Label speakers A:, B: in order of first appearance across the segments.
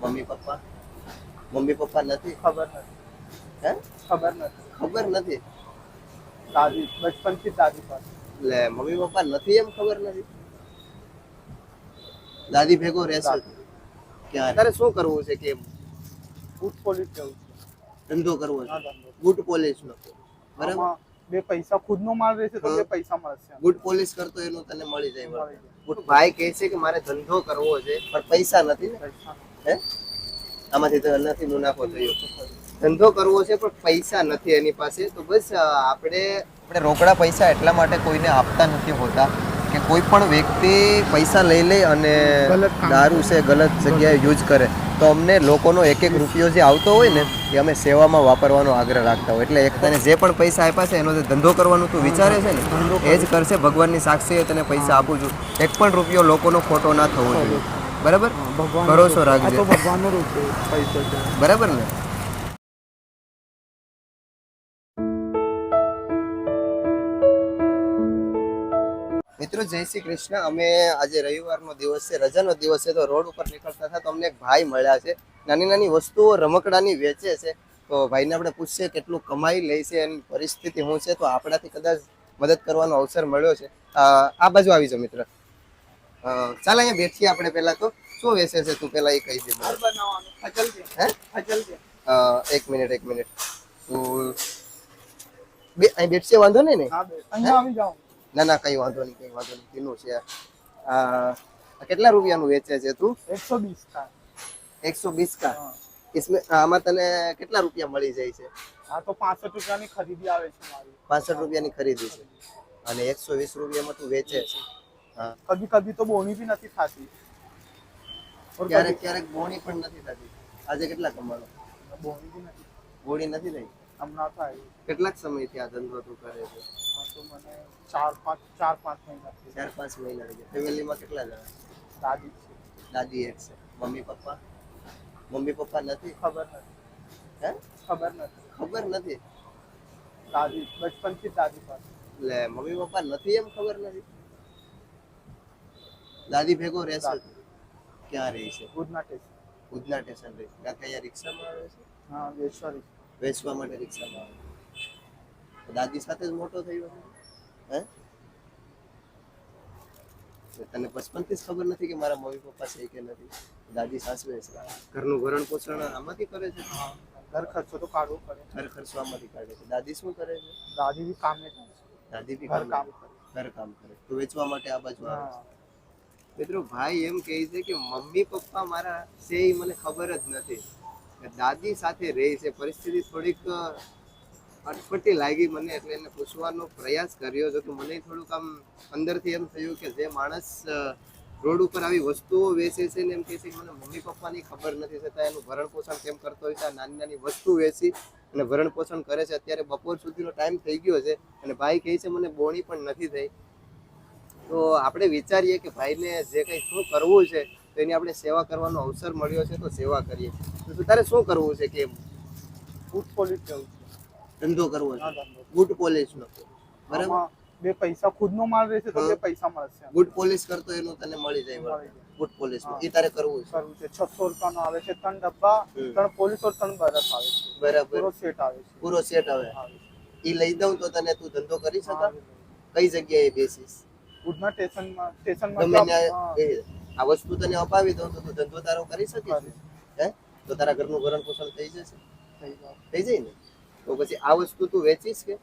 A: Mummy papa? Mummy papa નથી?
B: ખબર નથી.
A: હે?
B: ખબર નથી.
A: ખબર નથી?
B: દાદી બચપનથી દાદી પાસે.
A: એટલે મમ્મી પપ્પા નથી એમ ખબર નથી? દાદી ભેગો રહેશે ક્યાં અત્યારે શું કરવું છે કે
B: બૂટ પોલીસ જવું
A: ધંધો કરવો છે? બુટ પોલિશ નો. બરાબર?
B: બે પૈસા ખુદનો માલ રહેશે તો. બે પૈસા મળશે
A: ગુડ પોલિશ કરતો એનું તને મળી જાય. બુટ ભાઈ કહે છે કે મારે ધંધો કરવો છે પણ પૈસા નથી ને. હે? આમાંથી તો નથી મુનાફો થયો. ધંધો કરવો છે પણ પૈસા નથી એની પાસે. તો બસ આપણે આપણે રોકડા પૈસા એટલા માટે કોઈને આપતા નથી હોતા કે કોઈ પણ વ્યક્તિ પૈસા લઈ લે અને દારૂ છે ગલત જગ્યાએ યુઝ કરે. તો અમને લોકોનો એક એક રૂપિયો જે આવતો હોય ને એ અમે સેવામાં વાપરવાનો આગ્રહ રાખતા હોય. એટલે એક તને જે પણ પૈસા આપ્યા છે એનો જે ધંધો કરવાનું તું વિચારે છે ને એ જ કરશે. ભગવાનની સાક્ષી તને પૈસા આપું છું. એક પણ રૂપિયો લોકોનો ખોટો ના થવો જોઈએ. બરાબર? ભરોસો રાખજો.
B: ભગવાનનો રૂપ પૈસો છે
A: બરાબર ને? મિત્રો જય શ્રી કૃષ્ણ. અમે આજે રવિવારનો દિવસ છે રજાનો દિવસ છે તો રોડ ઉપર નીકળતા હતા તો અમને એક ભાઈ મળ્યા છે. નાની નાની વસ્તુઓ રમકડાની વેચે છે. તો ભાઈને આપણે પૂછીએ કેટલું કમાઈ લે છે એની પરિસ્થિતિ શું છે તો આપણાથી કદાચ મદદ કરવાનો અવસર મળ્યો છે. આ બાજુ આવી જાઓ મિત્ર. ચાલ અહીંયા બેઠીએ આપણે પહેલા તો. શું વેચે છે તું પહેલા એ કહી દે મને.
B: બનાવવાનું અચલ છે
A: હે
B: અચલ છે
A: અ, એક મિનિટ એક મિનિટ તો બે અહીં બેઠશે વાંધો નહીં ને
B: હા બે અહીંયા આવી જાઓ
A: ના ના કઈ વાંધો નહીં કઈ વાંધો નહીં તેનું છે આ આ કેટલા રૂપિયાનું વેચે છે તું
B: એકસો બીસ થાય
A: એકસો બીસ કા
B: હા.
A: इसमें આમાં તને કેટલા રૂપિયા મળી જાય છે
B: આ તો પાસઠ રૂપિયાની ખરીદી આવે છે મારી
A: પાસઠ રૂપિયાની ખરીદી છે અને એકસો વીસ રૂપિયામાં તું વેચે છે હા
B: કભી કભી તો બોની બી નથી થતી और
A: ક્યારેક ક્યારેક બોણી પણ નથી થતી. આજે કેટલા કમાણો
B: કભી બોની બી નથી.
A: બોણી નથી થઈ?
B: હમણાં થાય.
A: કેટલાક સમયથી આ ધંધો તું કરે છે?
B: આ તો મને ચાર પાંચ ચાર પાંચ મહિના
A: ચાર પાંચ મહિના થઈ ગયા. ફેમિલીમાં કેટલા જણા?
B: દાદી છે.
A: દાદી એક છે. Mummy papa? મમ્મી પપ્પા નથી?
B: ખબર નથી.
A: હે?
B: ખબર નથી.
A: ખબર નથી?
B: દાદી બચપનથી જ દાદી પાસે.
A: એટલે મમ્મી પપ્પા નથી એમ ખબર નથી? દાદી ભેગો રહેશે. ક્યાં રહે છે?
B: ઉધના સ્ટેશન.
A: ઉધના સ્ટેશન રહે છે. કાકા કયા રિક્ષામાં આવે છે?
B: હા વેશ્વરી
A: વેચવા માટે રિક્ષામાં આવે દાદી સાથે જ મોટો થયો હે? તને બચપનથી જ ખબર નથી કે મારા મમ્મી પપ્પા છે કે નથી? દાદી સાસવે છે. ઘરનું ભરણ પોષણ આમાંથી કરે છે?
B: ઘર ખર્ચો તો કાઢવો પડે.
A: ઘર ખર્ચો આમાંથી કાઢે છે. દાદી શું કરે છે?
B: દાદી બી કામે
A: દાદી બી
B: ઘર કામ
A: કરે
B: કરે.
A: ઘર કામ કરે. તો વેચવા માટે આ બાજુ આવે છે. મિત્રો ભાઈ એમ કહે છે કે મમ્મી, પપ્પા મારા છે એ મને ખબર જ નથી. દાદી સાથે રહે છે. પરિસ્થિતિ થોડીક અટપટી લાગી મને એટલે એને પૂછવાનો પ્રયાસ કર્યો. હતો તો મને થોડુંક આમ અંદરથી એમ થયું કે જે માણસ રોડ ઉપર આવી વસ્તુઓ વેચે છે ને એમ કહે છે કે મને મમ્મી, પપ્પાની ખબર નથી. છતાં એનું ભરણ પોષણ કેમ કરતો હોય છે? નાની નાની વસ્તુ વેચી અને ભરણ પોષણ કરે છે. અત્યારે બપોર સુધીનો ટાઈમ થઈ ગયો છે અને ભાઈ કહે છે મને બોણી પણ નથી થઈ. તો આપણે વિચારીએ કે ભાઈને જે કંઈ શું કરવું છે તો એની આપણે સેવા કરવાનો અવસર મળ્યો છે તો સેવા કરીએ. તો તારે શું કરવું છે કે
B: બૂટ પોલીસ
A: ધંધો કરવો છે? બૂટ પોલિશનો બરાબર?
B: બે પૈસા ખુદનો માલ રહેશે તો બે પૈસા મળશે
A: બૂટ પોલિશ કરતો એનું તને મળી જાય બૂટ
B: પોલીસ
A: એ તારે કરવું છે?
B: કરવું છે. 600 રૂપિયાનો આવે છે ત્રણ ડબ્બા ત્રણ પોલીસ ઓર ત્રણ બરફ આવે છે.
A: બરાબર.
B: પૂરો સેટ આવે છે.
A: પૂરો સેટ
B: આવે.
A: એ લઈ દઉં તો તને તું ધંધો કરી શકા? કઈ જગ્યાએ બેસીસ
B: ઉડના સ્ટેશનમાં સ્ટેશનમાં
A: ગમે ત્યાં આ વસ્તુ તને અપાવી દઉં તો તું ધંધો તારો કરી શકીશ. હે. તો તારા ઘરનું ભરણ પોષણ થઈ જશે.
B: થઈ જાય.
A: ને? તો પછી આ વસ્તુ તું વેચીશ કે?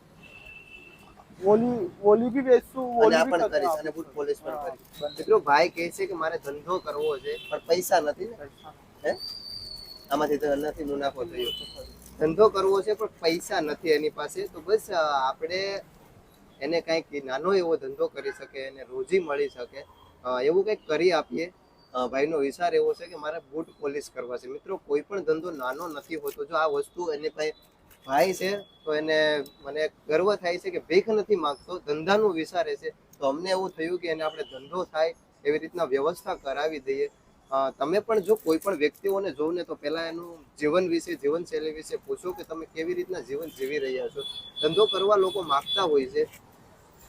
B: ઓલી ઓલી બી વેચશું ઓલી
A: પણ કરીશ અને બુટ પોલિશ પણ કરીશ. મિત્રો ભાઈ કહે છે કે મારે ધંધો કરવો છે પણ પૈસા નથી ને? હે? આમાંથી તો નથી મુનાફો થયો. ધંધો કરવો છે પણ પૈસા નથી એની પાસે. તો બસ આપણે એને કંઈક નાનો એવો ધંધો કરી શકે, એને રોજી મળી શકે. એવું કંઈક કરી આપીએ. ભાઈનો વિચાર એવો છે કે મારે બૂટ પોલિશ કરવા છે. મિત્રો, કોઈ પણ ધંધો નાનો નથી હોતો. જો આ વસ્તુ એને પાસે ભાઈ છે, તો એને મને ગર્વ થાય છે કે ભીખ નથી માગતો. ધંધાનું વિચારે છે. તો અમને એવું થયું કે એને આપણે ધંધો થાય, એવી રીતના વ્યવસ્થા કરાવી દઈએ. તમે પણ જો કોઈ પણ વ્યક્તિઓને જોવો ને તો પહેલાં એનું જીવન વિશે, જીવનશૈલી વિશે પૂછો કે તમે કેવી રીતના જીવન જીવી રહ્યા છો. ધંધો કરવા લોકો માગતા હોય છે.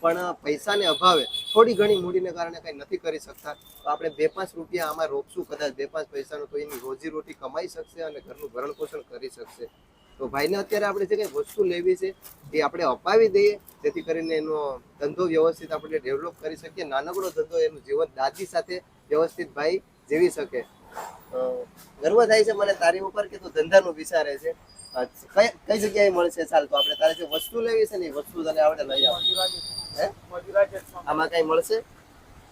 A: પણ પૈસાને અભાવે થોડી ઘણી મૂડીને કારણે કંઈ નથી કરી શકતા. તો આપણે બે પાંચ રૂપિયા આમાં રોકશું કદાચ, બે પાંચ પૈસાનો તો એની રોજી રોટી કમાઈ શકશે અને ઘરનું ભરણ પોષણ કરી શકશે. તો ભાઈને અત્યારે આપણે જે કંઈ વસ્તુ લેવી છે એ આપણે અપાવી દઈએ, જેથી કરીને એનો ધંધો વ્યવસ્થિત આપણે ડેવલપ કરી શકીએ. નાનકડો ધંધો એનું જીવન દાદી સાથે વ્યવસ્થિત ભાઈ જીવી શકે. ગર્વ થાય છે મને તારી ઉપર કે તું ધંધાનું વિચારે છે. કઈ કઈ જગ્યાએ મળશે ચાલ તો આપણે તારે જે વસ્તુ લેવી છે ને એ વસ્તુ તને આપણે લઈ
B: આવવાની.
A: આમાં કઈ મળશે?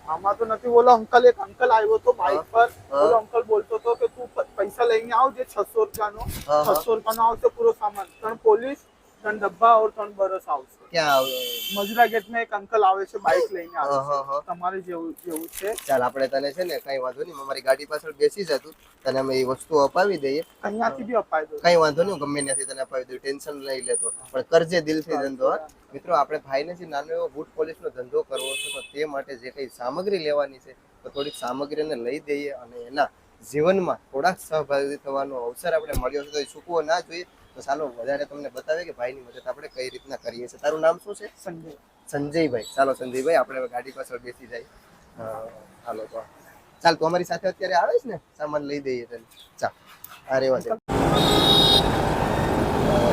B: આમાં તો નથી બોલો અંકલ એક અંકલ આવ્યો તો બાઇક પર. બોલો અંકલ બોલતો હતો કે તું પૈસા લઈને આવજે છસો રૂપિયાનો.
A: નો છસો
B: છસો રૂપિયાનો આવશે પૂરો સામાન. પણ પોલીસ ત્રણ ડબ્બા ઓર ત્રણ બરસ આવશે.
A: ક્યાં આવે?
B: મજૂરા ગેટમાં એક અંકલ આવે છે બાઇક લઈને આવે. છે. તમારે જેવું જેવું છે.
A: ચાલ આપણે તને છે ને કઈ વાંધો નહીં અમારી ગાડી પાછળ બેસી જતું તને અમે એ વસ્તુ અપાવી દઈએ.
B: અહીંયાથી બી અપાવી દઉં.
A: કઈ વાંધો નહીં ગમે ત્યાંથી તને અપાવી દઉં. ટેન્શન લઈ લેતો. પણ કરજે દિલથી ધંધો મિત્રો આપણે ભાઈને જે નાનો એવો બૂટ પોલિશનો ધંધો કરવો છે તો તે માટે જે કઈ સામગ્રી લેવાની છે તો થોડીક સામગ્રીને લઈ દઈએ અને એના જીવનમાં થોડાક સહભાગી થવાનો અવસર આપણે મળ્યો છે. તો એ ચૂકવો ના જોઈએ. તો ચાલો વધારે તમને બતાવે કે ભાઈની મદદ આપણે કઈ રીતના કરીએ છીએ. તારું નામ શું છે?
B: સંજય.
A: સંજયભાઈ. ચાલો સંજયભાઈ આપણે ગાડી પાછળ બેસી જાય. હાલો તો. ચાલ તું અમારી સાથે અત્યારે આવે છે ને? સામાન લઈ દઈએ તને. ચાલ આ રેવા છે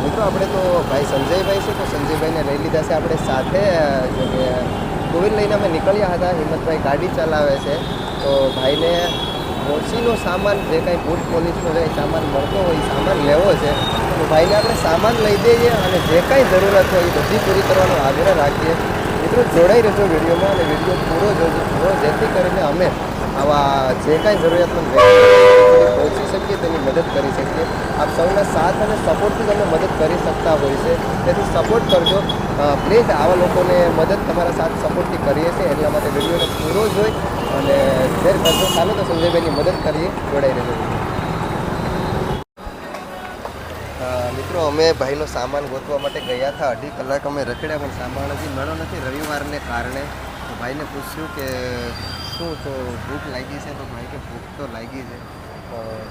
A: મિત્રો આપણે તો ભાઈ સંજયભાઈ છે તો સંજયભાઈને લઈ લીધા છે આપણે સાથે. જો કે ટુ લઈને અમે નીકળ્યા હતા. હિંમતભાઈ ગાડી ચલાવે છે. તો ભાઈને મોચીનો સામાન જે કાંઈ બૂટ પોલીસનો જે સામાન મળતો હોય સામાન લેવો છે, તો ભાઈને આપણે સામાન લઈ દઈએ અને જે કાંઈ જરૂરત હોય એ બધી પૂરી કરવાનો આગ્રહ રાખીએ. મિત્રો, જોડાઈ રહેજો વિડીયોમાં અને વીડિયો પૂરો જોજો પૂરો જેથી કરીને અમે આવા જે કાંઈ જરૂરિયાતમંદ પહોંચી શકીએ, તેની મદદ કરી શકીએ. આપ સૌના સાથ અને સપોર્ટથી તમે મદદ કરી શકતા હોય છે. તેથી સપોર્ટ કરજો. પ્લીઝ આવા લોકોને મદદ તમારા સાથ સપોર્ટથી કરીએ છીએ. એટલા માટે વિડીયોને પૂરો જોઈ અને શેર કરજો ચાલો તો સંજયભાઈની મદદ કરીએ, જોડાઈ રહેજો. મિત્રો, અમે ભાઈનો સામાન ગોતવા માટે ગયા હતા. અઢી કલાક અમે રખડ્યા, પણ સામાન હજી મળ્યો નથી. રવિવારને કારણે તો ભાઈને પૂછ્યું કે શું તો ભૂખ લાગી છે? તો ભાઈ કે ભૂખ તો લાગી છે.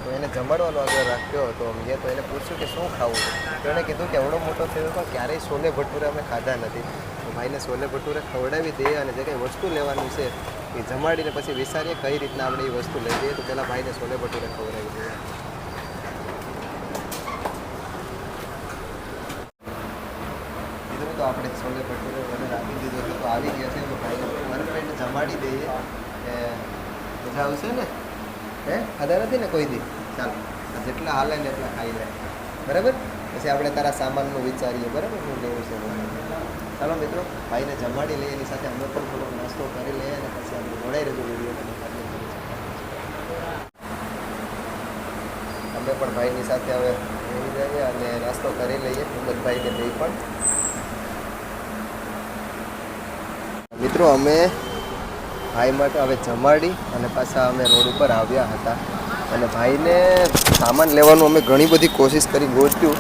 A: તો એને જમાડવાનો આગળ રાખ્યો હતો. મેં તો એને પૂછ્યું કે શું ખાવું તો એણે કીધું કે એવડો મોટો થયો પણ ક્યારેય છોલે ભટુરે અમે ખાધા નથી. તો ભાઈને છોલે ભટુરે ખવડાવી દઈએ અને જે કંઈ વસ્તુ લેવાનું છે એ જમાડીને પછી વિચારીએ કઈ રીતના આપણે એ વસ્તુ લઈ જઈએ, તો પહેલાં ભાઈને છોલે ભટુરે ખવડાવી કીધું તો આપણે છોલે ભટુરે મને રાખી દીધો છે, તો આવી ગયા છે, તો ભાઈને પરફેક્ટ જમાડી દઈએ. મજા આવશે ને? હે? ખાધા નથી ને કોઈ દી? ચાલ જેટલા હાલે ને એટલા ખાઈ લે. બરાબર? પછી આપણે તારા સામાનનું વિચારીએ, બરાબર? હું લેવું છે ચાલો મિત્રો, ભાઈને જમાડી લઈએ, એની સાથે અમે પણ થોડોક નાસ્તો કરી લઈએ અને પછી આપણે જોડાઈ રહેજો વીડિયો પણ ભાઈની સાથે હવે રહી જઈએ અને નાસ્તો કરી લઈએ. હિંમતભાઈને બે પણ. મિત્રો, અમે ભાઈ માટે હવે જમાડી અને પાછા અમે રોડ ઉપર આવ્યા હતા. અને ભાઈને સામાન લેવાનું અમે ઘણી બધી કોશિશ કરી, ગોત્યું.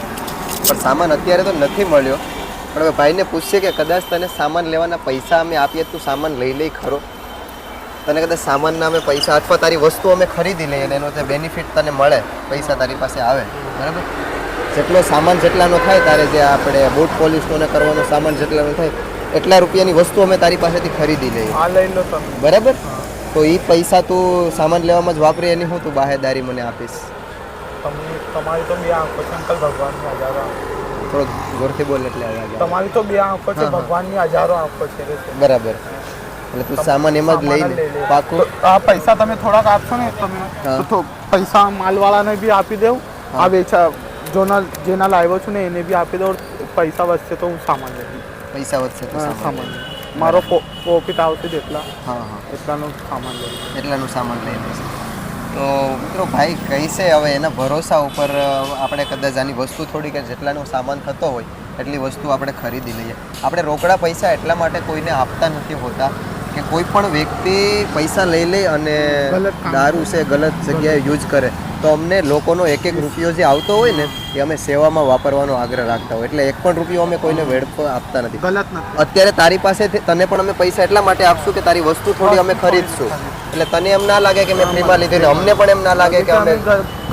A: પણ સામાન અત્યારે તો નથી મળ્યો. પણ હવે ભાઈને પૂછીએ કે કદાચ તને સામાન લેવાના પૈસા અમે આપીએ તું સામાન લઈ લઈ ખરો. તને કદાચ સામાનના અમે પૈસા અથવા તારી વસ્તુ અમે ખરીદી લઈએ અને એનો જે બેનિફિટ તને મળે પૈસા તારી પાસે આવે. બરાબર? જેટલો સામાન જેટલાનો થાય તારે જે આપણે બૂટ પોલિશનો ને કરવાનો સામાન જેટલાનો થાય એટલા રૂપિયાની વસ્તુ અમે તારી પાસેથી ખરીદી લઈએ.
B: આ લઈ લો તમે.
A: બરાબર? તો એ પૈસા તું સામાન લેવામાં જ વાપરી એની હું તું બાહેદારી મને આપીશ.
B: તમે તમારી તો બે આંખો છે અંકલ ભગવાનની હજારો.
A: થોડોક જોરથી બોલ એટલે
B: તમારી તો બે આંખો છે. ભગવાનની હજારો આંખો છે.
A: બરાબર. એટલે તું સામાન એમાં જ લઈ લે. પાકું?
B: આ પૈસા તમે થોડાક આપશો ને તમે તો પૈસા માલવાળાને બી આપી
A: દેવું.
B: આ વેચા જોના જેના લાવ્યો છું ને એને બી આપી દઉં. પૈસા વધશે તો હું સામાન લઈ
A: પૈસા વધશે તો સામાન
B: મારો પ્રોફિટ આવશે જેટલા.
A: હા હા.
B: એટલાનું સામાન લઈ
A: એટલાનું સામાન લઈ લઈશ. તો મિત્રો ભાઈ કહીશે હવે એના ભરોસા ઉપર આપણે કદાચ આની વસ્તુ થોડી કે જેટલાનો સામાન થતો હોય એટલી વસ્તુ આપણે ખરીદી લઈએ. આપણે રોકડા પૈસા એટલા માટે કોઈને આપતા નથી હોતા. કે કોઈ પણ વ્યક્તિ પૈસા લઈ લે અને દારૂ છે ગલત જગ્યાએ યુઝ કરે તો અમને લોકોનો એક એક રૂપિયો જે આવતો હોય ને એ અમે સેવામાં વાપરવાનો આગ્રહ રાખતા હોય. એટલે એક પણ રૂપિયો અમે કોઈને વેડફો આપતા નથી.
B: ગલત
A: અત્યારે તારી પાસે તને પણ અમે પૈસા એટલા માટે આપશું કે તારી વસ્તુ થોડી અમે ખરીદશું. એટલે તને એમ ના લાગે કે મેં ફ્રીમાં લીધી ને અમને પણ એમ ના લાગે કે અમે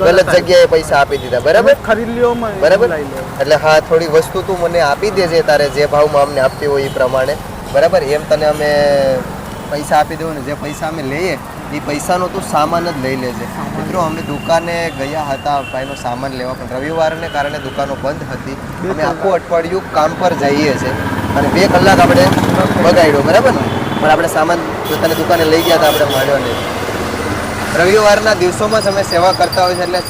A: ગલત જગ્યાએ પૈસા આપી દીધા. બરાબર?
B: ખરીદ લ્યો
A: બરાબર? એટલે હા થોડી વસ્તુ તું મને આપી દેજે તારે જે ભાવમાં અમને આપતી હોય એ પ્રમાણે. બરાબર? એમ તને અમે પૈસા આપી દઉં ને જે પૈસા અમે લઈએ એ પૈસાનો તું સામાન જ લઈ લેજે. મિત્રો અમે દુકાને ગયા હતા ભાઈનો સામાન લેવા પણ રવિવારને કારણે દુકાનો બંધ હતી. અમે આખું અઠવાડિયું કામ પર જઈએ છીએ. અને બે કલાક આપણે બગાડ્યો બરાબર? ને પણ આપણે સામાન પોતાની દુકાને લઈ ગયા હતા આપણે મળ્યો નહીં. રવિવારના દિવસોમાં જ અમે સેવા કરતા હોય છે એટલે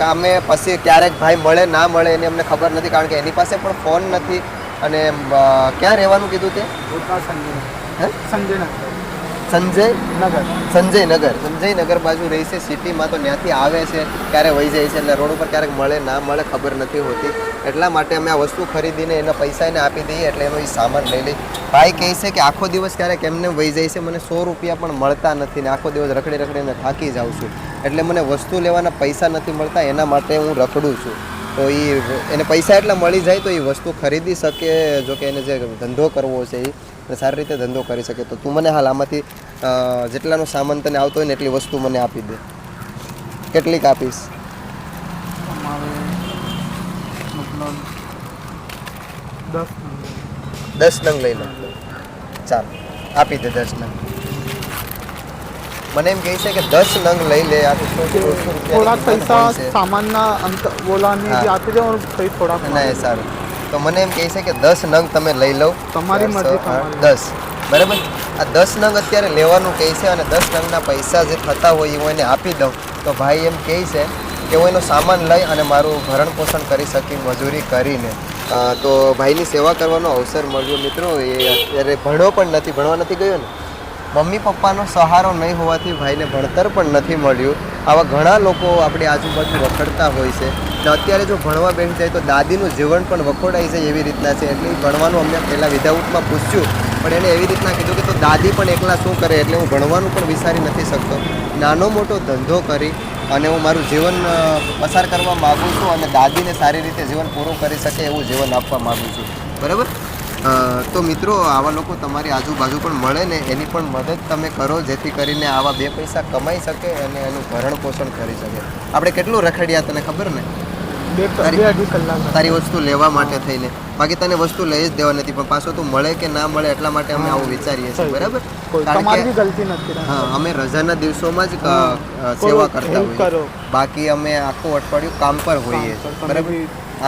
A: કામે પછી ક્યારેક ભાઈ મળે ના મળે એની અમને ખબર નથી કારણ કે એની પાસે પણ ફોન નથી. અને ક્યાં રહેવાનું કીધું તે?
B: ઉતા સંજય
A: નગર.
B: સંજયનગર
A: સંજય
B: નગર.
A: સંજય? નગર. બાજુ રહી છે સિટીમાં તો ત્યાંથી આવે છે ક્યારે વહી જાય છે એટલે રોડ ઉપર ક્યારેક મળે ના મળે ખબર નથી હોતી. એટલા માટે અમે આ વસ્તુ ખરીદીને એના પૈસા એને આપી દઈએ એટલે એનો એ સામાન લઈ લઈ ભાઈ કહે છે કે આખો દિવસ ક્યારેક એમને વહી જાય છે મને સો રૂપિયા પણ મળતા નથી ને આખો દિવસ રખડી રખડીને થાકી જાઉં છું. એટલે મને વસ્તુ લેવાના પૈસા નથી મળતા એના માટે હું રખડું છું. તો એ એને પૈસા એટલા મળી જાય તો એ વસ્તુ ખરીદી શકે જો કે એને જે ધંધો કરવો છે એ સારી રીતે ધંધો કરી શકે. તો તું મને હાલ આમાંથી જેટલાનો સામાન તને આવતો હોય ને એટલી વસ્તુ મને આપી દે. કેટલીક આપીશ?
B: દસ
A: નંગ. લઈ લે ચાલ આપી દે દસ નંગ. મને એમ કહે છે કે દસ નંગ લઈ લે દુકાન
B: પૈસા સામાનના અંત બોલાની આપી દો પછી થોડાક
A: ના એ સારું. તો મને એમ કહે છે કે દસ નંગ તમે લઈ લો.
B: તમારી મરજી,
A: દસ. બરાબર? આ દસ નંગ અત્યારે લેવાનું કહે છે અને દસ નંગના પૈસા જે થતા હોય એ હું એને આપી દઉં. તો ભાઈ એમ કહે છે કે હું એનો સામાન લઈ અને મારું ભરણ પોષણ કરી શકી મજૂરી કરીને. તો ભાઈની સેવા કરવાનો અવસર મળ્યો. મિત્રો એ અત્યારે ભણ્યો પણ નથી ભણવા નથી ગયો ને? મમ્મી પપ્પાનો સહારો નહીં હોવાથી ભાઈને ભણતર પણ નથી મળ્યું. આવા ઘણા લોકો આપણી આજુબાજુ વખડતા હોય છે. ને અત્યારે જો ભણવા બેસી જાય તો દાદીનું જીવન પણ વખોડાઈ જાય એવી રીતના છે. એટલે ભણવાનું અમને પહેલાં વિધાઉટમાં પૂછ્યું. પણ એણે એવી રીતના કીધું કે તો દાદી પણ એકલા શું કરે? એટલે હું ભણવાનું પણ વિચારી નથી શકતો. નાનો મોટો ધંધો કરી અને હું મારું જીવન પસાર કરવા માગું છું અને દાદીને સારી રીતે જીવન પૂરું કરી શકે એવું જીવન આપવા માગું છું. બરાબર? તો મિત્રો આવા લોકો તમારી આજુબાજુ પણ મળે ને એની પણ મદદ તમે કરો જેથી કરીને આવા બે પૈસા કમાઈ શકે અને એનું ભરણ પોષણ કરી શકે. આપણે કેટલું રખડ્યા તને ખબર ને? તારી- વસ્તુ લેવા માટે થઈને. બાકી તને વસ્તુ લઈ જ દેવા નથી પણ પાછો તું મળે કે ના મળે એટલા માટે અમે આવું વિચારીએ છીએ બરાબર?
B: તમારી ગલતી નથી
A: હા અમે રજાના દિવસોમાં જ સેવા કરતા હોઈએ બાકી અમે આખું અઠવાડિયું કામ પર હોઈએ બરાબર?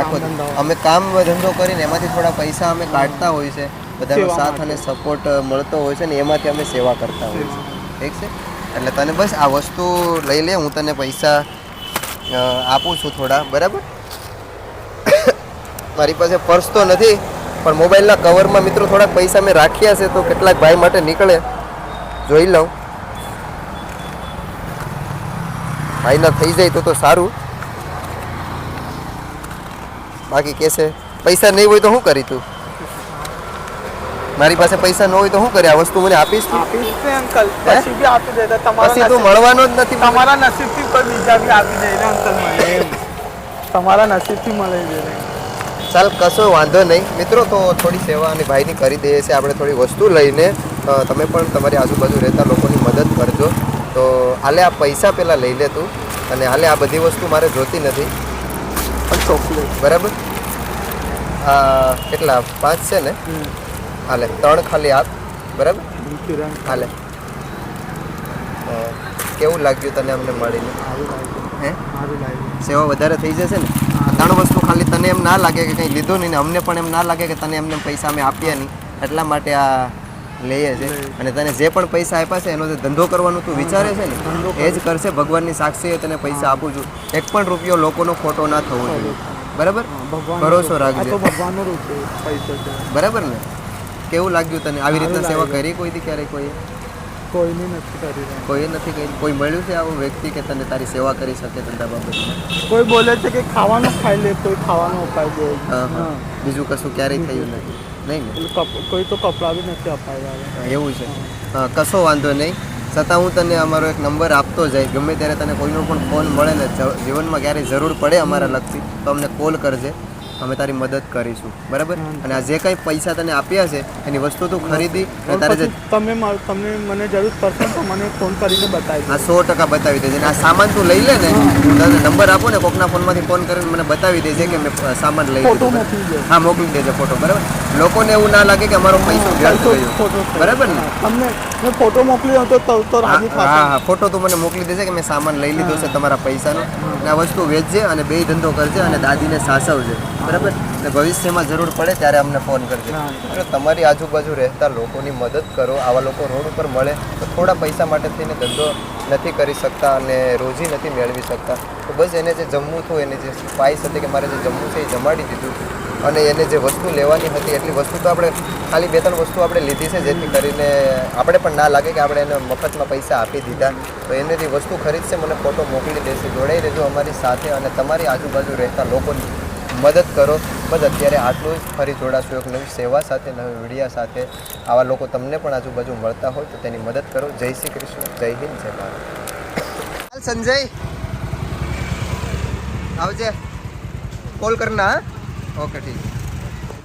A: આખો. અમે કામ ધંધો કરીને એમાંથી થોડા પૈસા અમે કાઢતા હોય છે. બધાનો સાથ અને સપોર્ટ મળતો હોય છે ને એમાંથી અમે સેવા કરતા હોય છે ઠીક છે? એટલે તને બસ આ વસ્તુ લઈ લે હું તને પૈસા આપું છું થોડા બરાબર? મારી પાસે પર્સ તો નથી પણ મોબાઈલના કવરમાં મિત્રો થોડાક પૈસા મેં રાખ્યા છે તો કેટલાક ભાઈ માટે નીકળે. જોઈ લઉં. ભાઈના થઈ જાય તો તો સારું. બાકી કહેશે પૈસા નહીં હોય તો શું કરી તું? મારી પાસે પૈસા ન હોય તો શું કરે? આ વસ્તુ મને આપીશ તું?
B: આપીશ ને અંકલ પછી બી આપી દેતા તમારા
A: પછી તું મળવાનો જ નથી.
B: તમારા નસીબથી કોઈ બીજા બી આપી દે ને અંકલ મને. તમારા નસીબથી મળી જાય
A: ચાલ કશો વાંધો નહીં. મિત્રો તો થોડી સેવા અને ભાઈની કરી દઈએ છીએ. આપણે થોડી વસ્તુ લઈને તમે પણ તમારી આજુબાજુ રહેતા લોકોની મદદ કરજો. તો હાલે આ પૈસા પહેલાં લઈ લે તું. અને હાલે આ બધી વસ્તુ મારે જોતી નથી.
B: ચોકલેટ.
A: બરાબર? આ કેટલા? પાંચ છે ને? હાલે ત્રણ ખાલી આપ. બરાબર? હાલે કેવું લાગ્યું તને અમને મળીને? હે? સેવા વધારે થઈ જશે ને? ત્રણ વસ્તુ ખાલી તને એમ ના લાગે કે કંઈ લીધું નહીં ને અમને પણ એમ ના લાગે કે તને એમને પૈસા અમે આપ્યા નહીં. એટલા માટે આ લઈએ છે અને તને જે પણ પૈસા આપ્યા છે એનો જે ધંધો કરવાનું તું વિચારે છે ને એ જ કરશે. ભગવાનની સાક્ષીએ તને પૈસા આપું છું. એક પણ રૂપિયો લોકોનો ખોટો ના થવો જોઈએ. બરાબર? ભરોસો રાખજે. બરાબર ને? કેવું લાગ્યું તને? આવી રીતના સેવા કરી કોઈ કોઈથી ક્યારેય કોઈ?
B: કોઈની નથી કરી
A: કોઈ નથી કરી? કોઈ મળ્યું છે આવું વ્યક્તિ કે તને તારી સેવા કરી શકે ધંધા બાબતે?
B: કોઈ બોલે છે કે ખાવાનું ખાઈ લે કોઈ ખાવાનું અપાઈ દે.
A: બીજું કશું ક્યારેય થયું નથી. નહીં?
B: કોઈ તો કપડાં બી નથી અપાવ્યા
A: એવું છે. કશો વાંધો નહીં. છતાં હું તને અમારો એક નંબર આપતો જાય ગમે ત્યારે તને કોઈનો પણ ફોન મળે ને જીવનમાં ક્યારેય જરૂર પડે અમારા લગતી તો અમને કોલ કરજે. અમે તારી મદદ કરીશું. બરાબર? અને આ જે કંઈ પૈસા તને આપ્યા છે એની વસ્તુ તું ખરીદી અને તારે જે
B: તમે તમને મને જરૂર પડશે તો મને ફોન કરીને બતાવી
A: આ સો ટકા બતાવી દેજે. અને આ સામાન તું લઈ લે ને તને નંબર આપો ને કોકના ફોનમાંથી ફોન કરીને મને બતાવી દેજે કે મેં સામાન લઈ લીધું હા મોકલી દેજે ફોટો બરાબર? લોકોને એવું ના લાગે કે અમારો પૈસો વ્યર્થ ગયો. બરાબર ને?
B: તમને મેં ફોટો મોકલ્યો હતો તો તો રાજી
A: હા હા ફોટો તું મને મોકલી દેજે કે મેં સામાન લઈ લીધો છે તમારા પૈસાનો. અને આ વસ્તુ વેચજે અને બે ધંધો કરજે અને દાદીને સાસવજે. બરાબર? ને ભવિષ્યમાં જરૂર પડે ત્યારે અમને ફોન કરજો. અને તમારી આજુબાજુ રહેતા લોકોની મદદ કરો આવા લોકો રોડ ઉપર મળે તો થોડા પૈસા માટે થઈને ધંધો નથી કરી શકતા અને રોજી નથી મેળવી શકતા. તો બસ એને જે જમવું હતું એને જે સ્પાઈસ હતી કે મારે જે જમવું છે એ જમાડી દીધું. અને એને જે વસ્તુ લેવાની હતી એટલી વસ્તુ તો આપણે ખાલી બે ત્રણ વસ્તુ આપણે લીધી છે જેથી કરીને આપણે પણ ના લાગે કે આપણે એને મફતમાં પૈસા આપી દીધા. તો એને જે વસ્તુ ખરીદશે મને ફોટો મોકલી દેશે. જોડાઈ રહેજો અમારી સાથે અને તમારી આજુબાજુ રહેતા લોકોની. મદદ કરો. બસ અત્યારે આટલું જ. ફરી જોડાશું એક નવી સેવા સાથે, નવી મીડિયા સાથે. આવા લોકો તમને પણ આજુબાજુ મળતા હોય તો તેની મદદ કરો. જય શ્રી કૃષ્ણ. જય હિન્દ, જય ભારત. સંજય. આવજે. કોલ કરના ઓકે, ઠીક.